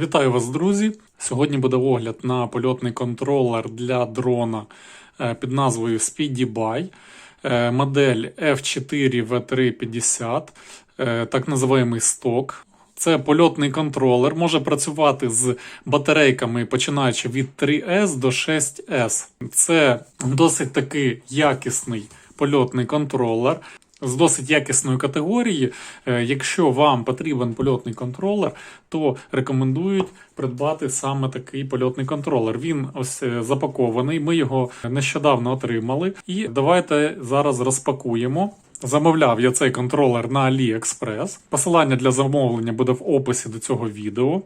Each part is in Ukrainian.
Вітаю вас, друзі! Сьогодні буде огляд на польотний контролер для дрона е, під назвою SpeedyBuy. Е, Модель F4V350, е, так називаємий сток. Це польотний контролер, може працювати з батарейками, починаючи від 3S до 6S. Це досить таки якісний польотний контролер з досить якісної категорії. Е, Якщо вам потрібен польотний контролер, то рекомендують придбати саме такий польотний контролер. Він ось е, запакований. Ми його нещодавно отримали. І давайте зараз розпакуємо. Замовляв я цей контролер на AliExpress. Посилання для замовлення буде в описі до цього відео.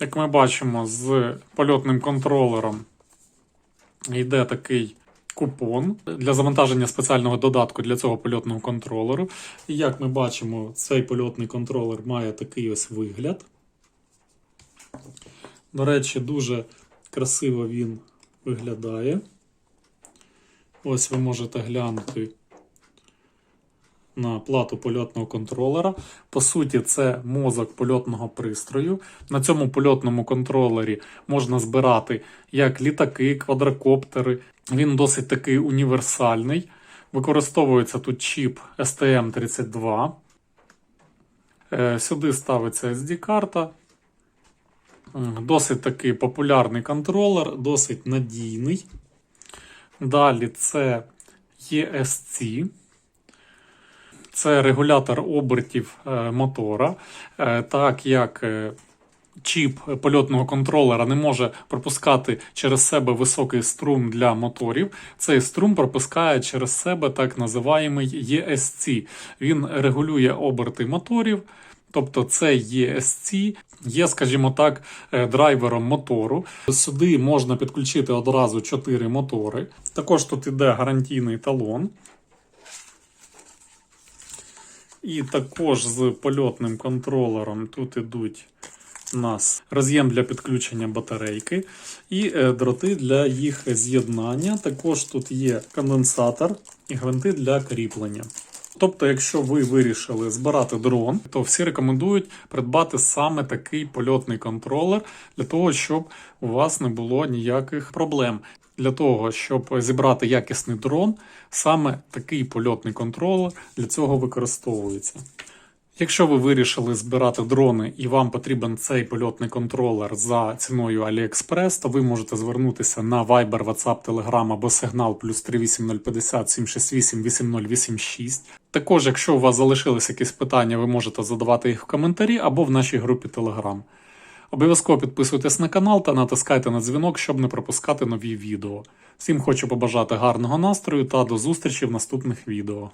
Як ми бачимо, з польотним контролером йде такий купон для завантаження спеціального додатку для цього польотного контролеру. І як ми бачимо, цей польотний контролер має такий ось вигляд. До речі, дуже красиво він виглядає. Ось ви можете глянути на плату польотного контролера. По суті, це мозок польотного пристрою. На цьому польотному контролері можна збирати як літаки, квадрокоптери. Він досить такий універсальний. Використовується тут чіп STM32. Е, Сюди ставиться SD-карта. Досить такий популярний контролер, досить надійний. Далі це ESC. Це регулятор обертів е, мотора, Е, так як е, чіп польотного контролера не може пропускати через себе високий струм для моторів. Цей струм пропускає через себе так називаємий ESC. Він регулює оберти моторів. Тобто цей ESC є, скажімо так, драйвером мотору. Сюди можна підключити одразу 4 мотори. Також тут іде гарантійний талон. І також з польотним контролером тут ідуть у нас роз'єм для підключення батарейки і е, дроти для їх з'єднання. Також тут є конденсатор і гвинти для кріплення. Тобто, якщо ви вирішили збирати дрон, то всі рекомендують придбати саме такий польотний контролер для того, щоб у вас не було ніяких проблем. Для того, щоб зібрати якісний дрон, саме такий польотний контролер для цього використовується. Якщо ви вирішили збирати дрони і вам потрібен цей польотний контролер за ціною AliExpress, то ви можете звернутися на Viber, WhatsApp, Telegram або Signal плюс 38050 768 8086. Також, якщо у вас залишились якісь питання, ви можете задавати їх в коментарі або в нашій групі Telegram. Обов'язково підписуйтесь на канал та натискайте на дзвінок, щоб не пропускати нові відео. Всім хочу побажати гарного настрою та до зустрічі в наступних відео.